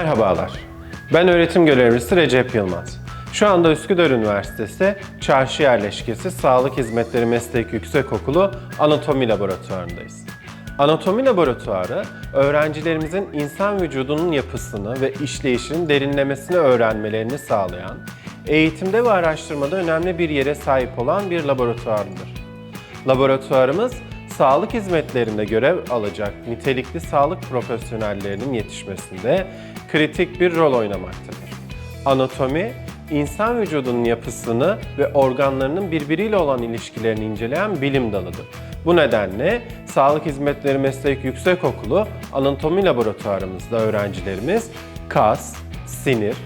Merhabalar. Ben öğretim görevlisi Recep Yılmaz. Şu anda Üsküdar Üniversitesi Çarşı Yerleşkesi Sağlık Hizmetleri Meslek Yüksekokulu Anatomi Laboratuvarındayız. Anatomi Laboratuvarı, öğrencilerimizin insan vücudunun yapısını ve işleyişinin derinlemesine öğrenmelerini sağlayan, eğitimde ve araştırmada önemli bir yere sahip olan bir laboratuvardır. Laboratuvarımız sağlık hizmetlerinde görev alacak nitelikli sağlık profesyonellerinin yetişmesinde kritik bir rol oynamaktadır. Anatomi, insan vücudunun yapısını ve organlarının birbiriyle olan ilişkilerini inceleyen bilim dalıdır. Bu nedenle Sağlık Hizmetleri Meslek Yüksekokulu Anatomi Laboratuvarımızda öğrencilerimiz kas, sinir,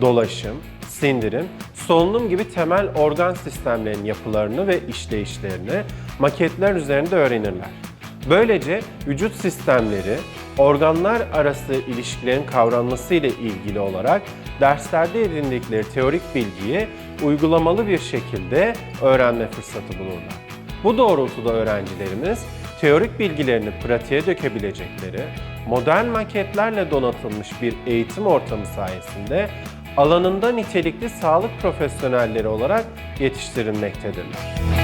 dolaşım, sindirim, solunum gibi temel organ sistemlerinin yapılarını ve işleyişlerini maketler üzerinde öğrenirler. Böylece vücut sistemleri, organlar arası ilişkilerin kavranması ile ilgili olarak derslerde edindikleri teorik bilgiyi uygulamalı bir şekilde öğrenme fırsatı bulurlar. Bu doğrultuda öğrencilerimiz teorik bilgilerini pratiğe dökebilecekleri, modern maketlerle donatılmış bir eğitim ortamı sayesinde alanında nitelikli sağlık profesyonelleri olarak yetiştirilmektedirler.